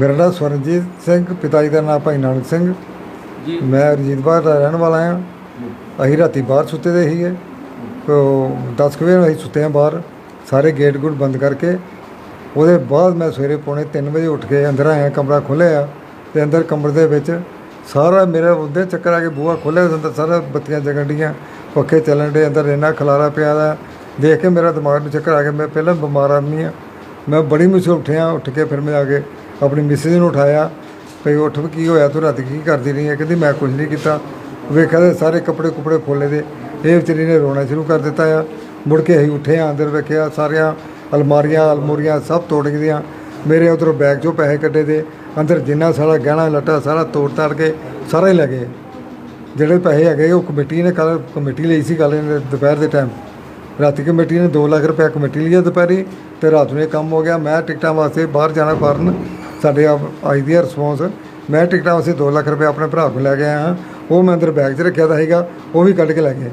ਮੇਰਾ ਨਾਮ ਸਵਰਨਜੀਤ ਸਿੰਘ ਪਿਤਾ ਜੀ ਦਾ ਨਾਮ ਭਾਈ ਨਾਨਕ ਸਿੰਘ। ਜੀ। ਮੈਂ ਰਜੀਤ ਬਾਹਰ ਦਾ ਰਹਿਣ ਵਾਲਾ ਹਾਂ। ਅਸੀਂ ਰਾਤੀ ਬਾਹਰ ਸੁੱਤੇ ਦੇ ਸੀਗੇ। ਕੋ 10 ਕੁ ਵਜੇ ਅਸੀਂ ਸੁੱਤੇ ਹਾਂ ਬਾਹਰ। ਸਾਰੇ ਗੇਟ ਗੁੱਟ ਬੰਦ ਕਰਕੇ। ਉਹਦੇ ਬਾਅਦ ਮੈਂ ਸਵੇਰੇ ਪੌਣੇ 3 ਵਜੇ ਉੱਠ ਕੇ ਅੰਦਰ ਆਇਆ ਕਮਰਾ ਖੋਲ੍ਹਿਆ ਤੇ ਅੰਦਰ ਕਮਰੇ ਦੇ ਵਿੱਚ ਸਾਰਾ ਮੇਰਾ ਉਹਦੇ ਚੱਕਰ ਆ ਕੇ ਬੂਹਾ ਖੋਲ੍ਹਿਆ ਅੰਦਰ ਸਾਰਾ ਬੱਤੀਆਂ ਜਗਣ ਡੀਆਂ। ਪੱਖੇ ਚੱਲਣ ਡੇ ਅੰਦਰ ਇੰਨਾ ਖਲਾਰਾ ਪਿਆ ਦਾ। ਦੇਖ ਕੇ ਮੇਰਾ ਦਿਮਾਗ ਨੂੰ ਚੱਕਰ ਆ ਗਿਆ ਮੈਂ ਪਹਿਲਾਂ ਬਿਮਾਰ ਆਦਮੀ ਆ ਮੈਂ ਬੜੀ ਮੁਸ਼ਕਿਲ ਉੱਠਿਆ ਉੱਠ ਕੇ ਫਿਰ ਮੈਂ ਆ ਕੇ ਆਪਣੀ ਮਿਸਿਸ ਨੂੰ ਉਠਾਇਆ ਭਈ ਉੱਠ ਵੀ, ਕੀ ਹੋਇਆ? ਤੂੰ ਰਾਤੀ ਕੀ ਕਰਦੀ ਰਹੀ ਹੈ? ਕਹਿੰਦੀ, ਮੈਂ ਕੁਝ ਨਹੀਂ ਕੀਤਾ। ਵੇਖਿਆ ਤੇ ਸਾਰੇ ਕੱਪੜੇ ਕੁਪੜੇ ਖੋਲੇ ਦੇ, ਇਹ ਵਿਚਾਰੀ ਨੇ ਰੋਣਾ ਸ਼ੁਰੂ ਕਰ ਦਿੱਤਾ ਆ। ਮੁੜ ਕੇ ਅਸੀਂ ਉੱਠੇ ਆ ਅੰਦਰ ਵੇਖਿਆ ਸਾਰੀਆਂ ਅਲਮਾਰੀਆਂ, ਅਲਮੂਰੀਆਂ ਸਭ ਤੋੜ ਗਈਆਂ ਮੇਰੇ ਉਧਰੋਂ ਬੈਗ 'ਚੋਂ ਪੈਸੇ ਕੱਢੇ ਦੇ। ਅੰਦਰ ਜਿੰਨਾ ਸਾਰਾ ਗਹਿਣਾ, ਲੱਟਾ ਸਾਰਾ ਤੋੜ ਤਾੜ ਕੇ ਸਾਰਾ ਹੀ ਲੈ ਗਏ। ਜਿਹੜੇ ਪੈਸੇ ਹੈਗੇ, ਉਹ ਕਮੇਟੀ ਨੇ ਕੱਲ ਕਮੇਟੀ ਲਈ ਸੀ ਕੱਲ ਦੁਪਹਿਰ ਦੇ ਟਾਈਮ ਰਾਤੀ ਕਮੇਟੀ ਨੇ 2 ਲੱਖ ਰੁਪਏ ਕਮੇਟੀ ਲਈ ਆ ਦੁਪਹਿਰੀ ਤੇ ਰਾਤ ਨੂੰ ਇਹ ਕੰਮ ਹੋ ਗਿਆ। ਮੈਂ ਟਿਕਟਾਂ ਵਾਸਤੇ ਬਾਹਰ ਜਾਣਾ ਫਾਰਨ ਸਾਡੇ ਆ- ਆਈ ਦੀ ਰਿਸਪੌਂਸ ਮੈਂ ਟਿਕਟਾਂ ਵਾਸਤੇ 2 ਲੱਖ ਰੁਪਏ ਆਪਣੇ ਭਰਾ ਕੋਲ ਲੈ ਕੇ ਆਇਆ। ਹਾਂ ਉਹ ਮੈਂ ਅੰਦਰ ਬੈਗ 'ਚ ਰੱਖਿਆ ਤਾਂ ਸੀਗਾ, ਉਹ ਵੀ ਕੱਢ ਕੇ ਲੈ ਗਏ।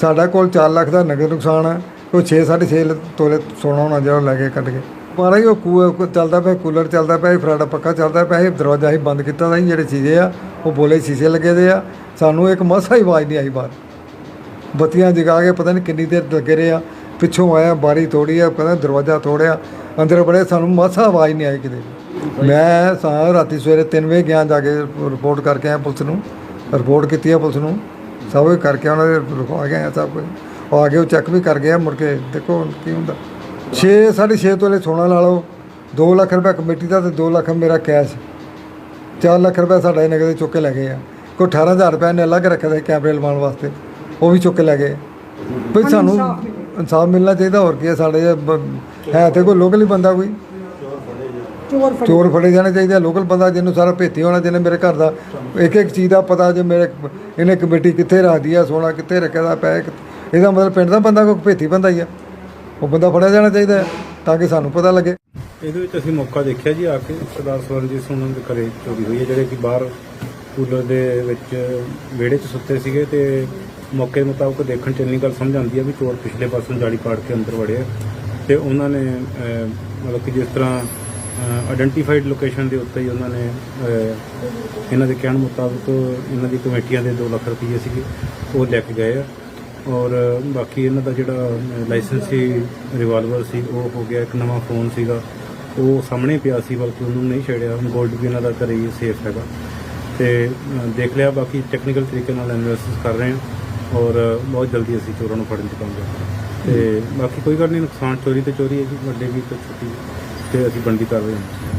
ਸਾਡਾ ਕੋਲ 4 ਲੱਖ ਦਾ ਨਗਦ ਨੁਕਸਾਨ ਹੈ ਉਹ 6 6.5 ਤੋਲੇ ਸੋਨਾ ਹੋਣਾ ਜਿਹੜਾ ਉਹ ਲੈ ਕੇ ਕੱਢ ਕੇ। ਮਾਰਾ ਹੀ ਉਹ ਕੂ- ਚੱਲਦਾ ਪਿਆ, ਕੂਲਰ ਚੱਲਦਾ ਪਿਆ ਫਰਾਡਾ ਪੱਕਾ ਚੱਲਦਾ ਪਿਆ, ਇਹ ਦਰਵਾਜ਼ਾ ਹੀ ਬੰਦ ਕੀਤਾ ਤਾਂ ਸੀ ਜਿਹੜੇ ਸ਼ੀਸ਼ੇ ਆ, ਉਹ ਬੋਲੇ ਸ਼ੀਸ਼ੇ ਲੱਗੇ ਦੇ ਆ। ਸਾਨੂੰ ਇੱਕ ਮਸਾ ਹੀ ਆਵਾਜ਼ ਨਹੀਂ ਆਈ ਬਾਹਰ। ਬੱਤੀਆਂ ਜਗਾ ਕੇ ਪਤਾ ਨਹੀਂ ਕਿੰਨੀ ਦੇਰ ਲੱਗੇ ਰਹੇ ਆ। ਪਿੱਛੋਂ ਆਇਆ, ਬਾਰੀ ਤੋੜੀ ਆ ਕਹਿੰਦਾ ਦਰਵਾਜ਼ਾ ਤੋੜਿਆ। ਅੰਦਰ ਬੜੇ ਸਾਨੂੰ ਮਸਾ ਆਵਾਜ਼ ਨਹੀਂ ਆਈ ਕਿਤੇ ਮੈਂ ਸਾਂ ਰਾਤੀ ਸਵੇਰੇ 3 ਵਜੇ ਗਿਆ ਜਾ ਕੇ ਰਿਪੋਰਟ ਕਰਕੇ ਆਇਆ ਪੁਲਿਸ ਨੂੰ। ਰਿਪੋਰਟ ਕੀਤੀ ਆ ਪੁਲਿਸ ਨੂੰ। ਸਭ ਕੁਝ ਕਰਕੇ ਉਹਨਾਂ ਦੇ ਲਿਖਵਾ ਕੇ ਆਇਆ ਸਭ ਕੁਝ। ਉਹ ਆ ਕੇ ਉਹ ਚੈੱਕ ਵੀ ਕਰ ਗਿਆ ਮੁੜ ਕੇ ਦੇਖੋ ਕੀ ਹੁੰਦਾ। 6 6.5 ਤੋਲੇ ਸੋਨਾ ਲਾ ਲਓ। 2 ਲੱਖ ਰੁਪਏ ਕਮੇਟੀ ਦਾ ਤੇ 2 ਲੱਖ ਮੇਰਾ ਕੈਸ਼ 4 ਲੱਖ ਰੁਪਏ ਸਾਡਾ ਇਹ ਨਗਦ ਚੁੱਕ ਕੇ ਲੈ ਗਏ ਆ। ਕੋਈ 18000 ਰੁਪਏ ਨੇ ਅਲੱਗ ਰੱਖਿਆ ਸੀ ਕੈਮਰੇ ਲਵਾਉਣ ਵਾਸਤੇ। ਉਹ ਵੀ ਚੁੱਕ ਕੇ ਲੈ ਗਏ। ਵੀ ਸਾਨੂੰ ਇਨਸਾਫ ਮਿਲਣਾ ਚਾਹੀਦਾ ਹੋਰ ਕੀ ਹੈ ਸਾਡੇ ਹੈ ਤੇ ਕੋਈ ਲੋਕਲ ਹੀ ਬੰਦਾ ਕੋਈ। ਚੋਰ ਫੜੇ। ਚੋਰ ਫੜੇ ਜਾਣੇ ਚਾਹੀਦੇ ਆ। ਲੋਕਲ ਬੰਦਾ ਜਿਹਨੂੰ ਸਾਰਾ ਭੇਤੀ ਹੋਣਾ ਜਿਹਨੇ ਮੇਰੇ ਘਰ ਦਾ ਇੱਕ ਇੱਕ ਚੀਜ਼ ਦਾ ਪਤਾ ਜੇ ਮੇਰੇ ਇਹਨੇ ਕਮੇਟੀ ਕਿੱਥੇ ਰੱਖਦੀ ਆ ਸੋਨਾ ਕਿੱਥੇ ਰੱਖਿਆ ਦਾ ਪੈ ਇਹਦਾ ਮਤਲਬ ਪਿੰਡ ਦਾ ਬੰਦਾ ਕੋਈ ਭੇਤੀ ਬੰਦਾ ਹੀ ਆ। ਉਹ ਬੰਦਾ ਫੜਿਆ ਜਾਣਾ ਚਾਹੀਦਾ ਤਾਂ ਕਿ ਸਾਨੂੰ ਪਤਾ ਲੱਗੇ। ਇਹਦੇ ਵਿੱਚ ਅਸੀਂ ਮੌਕਾ ਦੇਖਿਆ ਜੀ ਆ ਕੇ ਸਰਦਾਰ ਸਵਰਨਜੀਤ ਸਿੰਘ ਦੇ ਘਰੇ ਚੋਰੀ ਹੋਈ ਹੈ ਜਿਹੜੇ ਕਿ ਬਾਹਰ ਕੂਲਰ ਦੇ ਵਿੱਚ ਵਿਹੜੇ 'ਚ ਸੁੱਤੇ ਸੀਗੇ ਤੇ ਮੌਕੇ ਮੁਤਾਬਕ ਦੇਖਣ 'ਚ ਇੰਨੀ ਗੱਲ ਸਮਝ ਆਉਂਦੀ ਹੈ ਵੀ ਚੋਰ ਪਿਛਲੇ ਪਾਸੋਂ ਜਾਲੀ ਪਾੜ ਕੇ ਅੰਦਰ ਵੜਿਆ। ਤੇ ਉਹਨਾਂ ਨੇ ਮਤਲਬ ਕਿ ਜਿਸ ਤਰ੍ਹਾਂ ਆਇਡੈਂਟੀਫਾਈਡ ਲੋਕੇਸ਼ਨ ਦੇ ਉੱਤੇ ਹੀ ਉਹਨਾਂ ਨੇ ਇਹਨਾਂ ਦੇ ਕਹਿਣ ਮੁਤਾਬਕ ਇਹਨਾਂ ਦੀ ਕਮੇਟੀਆਂ ਦੇ 2 ਲੱਖ ਰੁਪਏ ਸੀਗੇ, ਉਹ ਲੈ ਕੇ ਗਏ ਆ। ਔਰ ਬਾਕੀ ਇਹਨਾਂ ਦਾ ਜਿਹੜਾ ਲਾਇਸੈਂਸ ਸੀ ਰਿਵਾਲਵਰ ਸੀ, ਉਹ ਹੋ ਗਿਆ, ਇੱਕ ਨਵਾਂ ਫੋਨ ਸੀਗਾ। ਉਹ ਸਾਹਮਣੇ ਪਿਆ ਸੀ, ਬਲਕਿ ਉਹਨੂੰ ਨਹੀਂ ਛੇੜਿਆ। ਹੁਣ 골ਡ ਵੀ ਇਹਨਾਂ ਦਾ ਘਰੇ ਹੀ ਸੇਫ ਹੈਗਾ। ਤੇ ਦੇਖ ਲਿਆ, ਬਾਕੀ ਟੈਕਨੀਕਲ ਤਰੀਕੇ ਨਾਲ ਐਨਾਲਿਸਿਸ ਕਰ ਰਹੇ ਹਾਂ। ਔਰ ਬਹੁਤ ਜਲਦੀ ਅਸੀਂ ਚੋਰਾਂ ਨੂੰ ਫੜਨ 'ਚ ਕਾਮਯਾਬ ਹਾਂ ਤੇ ਬਾਕੀ ਕੋਈ ਗੱਲ ਨਹੀਂ, ਨੁਕਸਾਨ ਚੋਰੀ ਤੇ ਚੋਰੀ ਹੈ ਜੀ, ਵੱਡੇ ਵੀ ਤੇ ਛੋਟੀ ਤੇ ਅਸੀਂ ਬੰਦੀ ਕਰ ਰਹੇ ਹਾਂ।